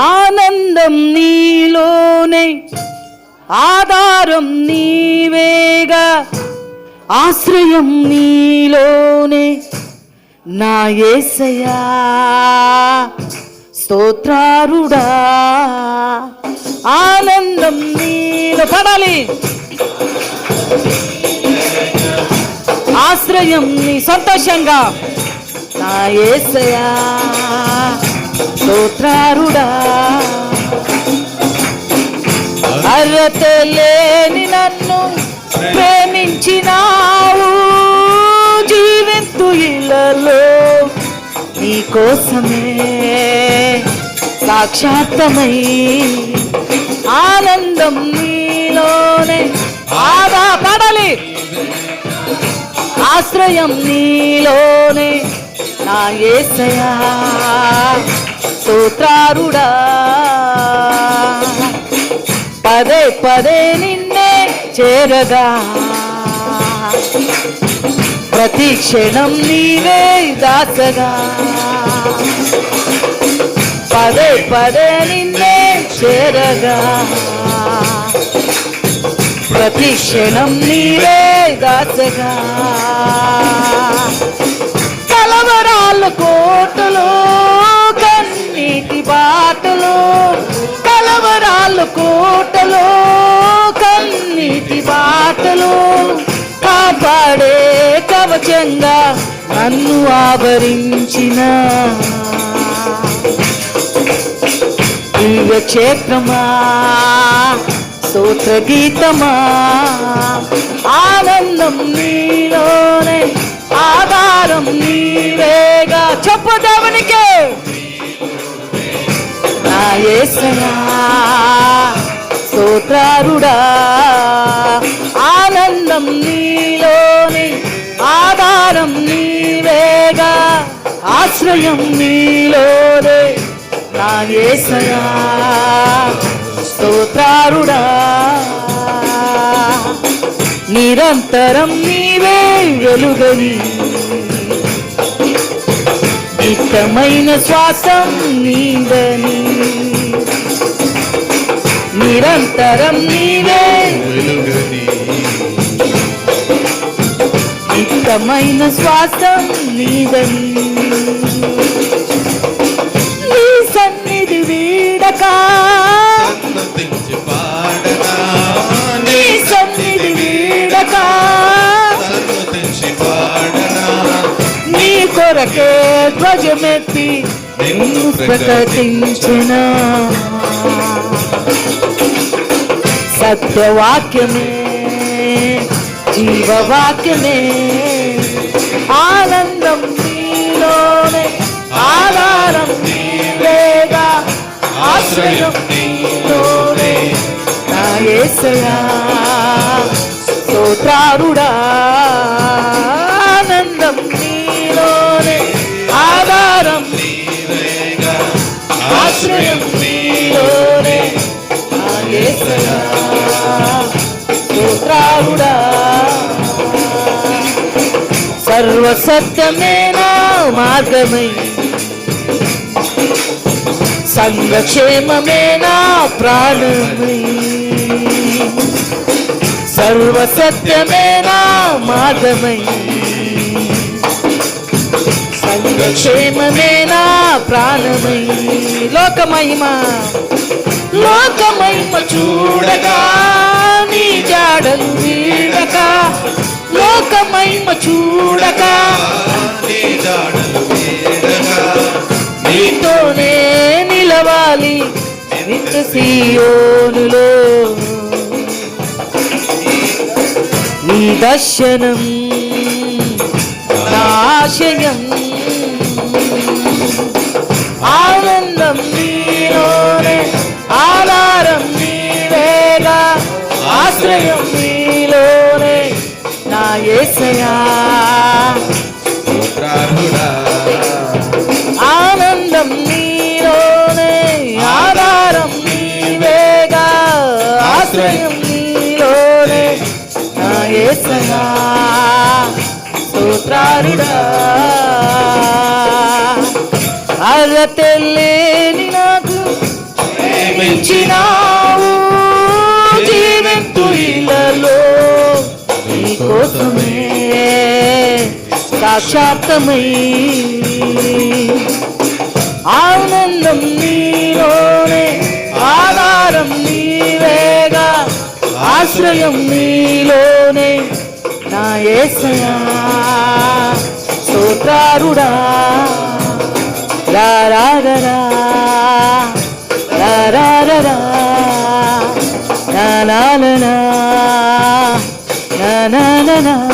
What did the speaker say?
ఆనందం నీలోనే ఆధారం నీవేగా ఆశ్రయం నీలోనే నా ఏసయా స్తోత్రారుడా. ఆనందం నీలో పడాలి. ఆశ్రయం నీ సంతోషంగా నా ఏసయా స్తోత్రారుడా. అర్హత లేని నన్ను ప్రేమించినావు. జీవింతు ఇలలో నీ కోసమే సాక్షాత్తమై ఆనందం నీలోనే ఆదా పడాలి ఆశ్రయం నీలోనే నా ఏసయా స్తోత్రారుడా. పదే పదే నిన్నే చేరగా. ప్రతి క్షణం నీవే దాసగా. పదే పదే నిన్నే చేరగా. ప్రతి క్షణం నీవే దాసగా. కలవరాలు వాడే కవచంగా నన్ను ఆవరించిన దివ్య క్షేత్రమా స్తోత్ర గీతమా ఆనందం నీలోనే ఆధారం నీవేగా చెప్పు నా యేసయా స్తోత్రారుడా ఆనందం నీలోని ఆధారం నీవేగా ఆశ్రయం నీలోనే నా యేసయా స్తోత్రారుడా. నిరంతరం నీవే వెలుగని నిత్యమైన శ్వాసం నీదని నిరంతరం నీవే వెలుగని నిత్యమైన శ్వాసం నీదని నీ సన్నిధి వీడక. సన్నిధి నీ కొరకే ధ్వజమెత్తి నిన్ను ప్రకటించిన. సత్యవాక్యమే జీవవాక్యమే. ఆనందం నీలోనే ఆధారం నీవేగా ఆశ్రయం నీలోనే. నా యేసయా స్తోత్రారుడా. సర్వసత్యమేనా మార్గమై? సంఘక్షేమమేనా ప్రాణమై? సర్వసత్యమేనా మార్గమై? సంఘక్షేమమేనా ప్రాణమై? లోకమహిమ లోకమహిమ చూడగా నీ జాడలు వీడక నీ జాడలు వేడగా నీతోనే నిలవాలి నిత్య సీయోనులో. నీ దర్శనం నాశయం ఆనందం నీలోనే ఆధారం నీవేగా ఆశ్రయం నీలోనే ఏసయా ఆనందం నీలోనే ఆధారం నీవేగా ఆశ్రయం నీలోనే నా ఏసయా స్తోత్రారుడా అరతెల్లేని నాకు సాక్షార్థమై ఆనందం నీలోనే ఆధారం నీవేగా ఆశ్రయం నీలోనే నా ఏసయా సోతారుడా రారారరా రారారరా నా నా عدنا